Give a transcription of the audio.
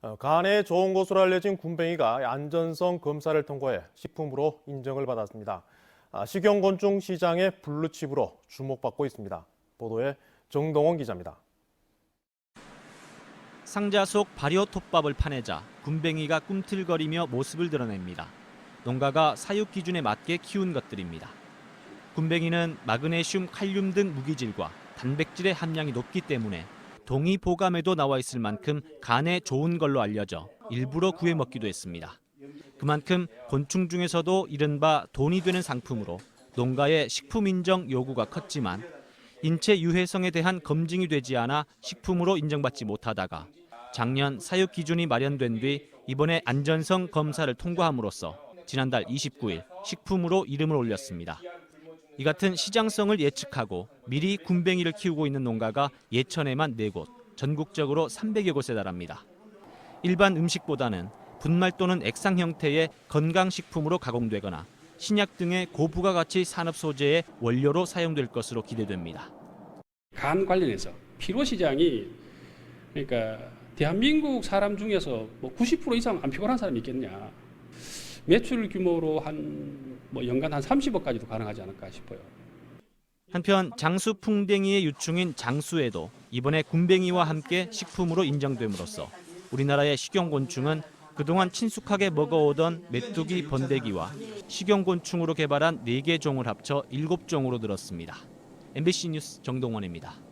어, 간에 좋은 것으로 알려진 군뱅이가 안전성 검사를 통과해 식품으로 인정을 받았습니다. 아, 식용곤충 시장의 블루칩으로 주목받고 있습니다. 보도에 정동원 기자입니다. 상자 속 발효 톱밥을 파내자 군뱅이가 꿈틀거리며 모습을 드러냅니다. 농가가 사육 기준에 맞게 키운 것들입니다. 군뱅이는 마그네슘, 칼륨 등 무기질과 단백질의 함량이 높기 때문에 동의보감에도 나와 있을 만큼 간에 좋은 걸로 알려져 일부러 구해 먹기도 했습니다. 그만큼 곤충 중에서도 이른바 돈이 되는 상품으로 농가의 식품 인정 요구가 컸지만 인체 유해성에 대한 검증이 되지 않아 식품으로 인정받지 못하다가 작년 사육 기준이 마련된 뒤 이번에 안전성 검사를 통과함으로써 지난달 29일 식품으로 이름을 올렸습니다. 이 같은 시장성을 예측하고 미리 군뱅이를 키우고 있는 농가가 예천에만 4곳, 전국적으로 300여 곳에 달합니다. 일반 음식보다는 분말 또는 액상 형태의 건강식품으로 가공되거나 신약 등의 고부가가치 산업 소재의 원료로 사용될 것으로 기대됩니다. 간 관련해서 피로 시장이 그러니까 대한민국 사람 중에서 뭐 90% 이상 안 피곤한 사람이 있겠냐. 매출 규모로 한 뭐 연간 한 30억까지도 가능하지 않을까 싶어요. 한편 장수 풍뎅이의 유충인 장수에도 이번에 군뱅이와 함께 식품으로 인정됨으로써 우리나라의 식용곤충은 그동안 친숙하게 먹어오던 메뚜기 번데기와 식용곤충으로 개발한 4개 종을 합쳐 7종으로 늘었습니다. MBC 뉴스 정동원입니다.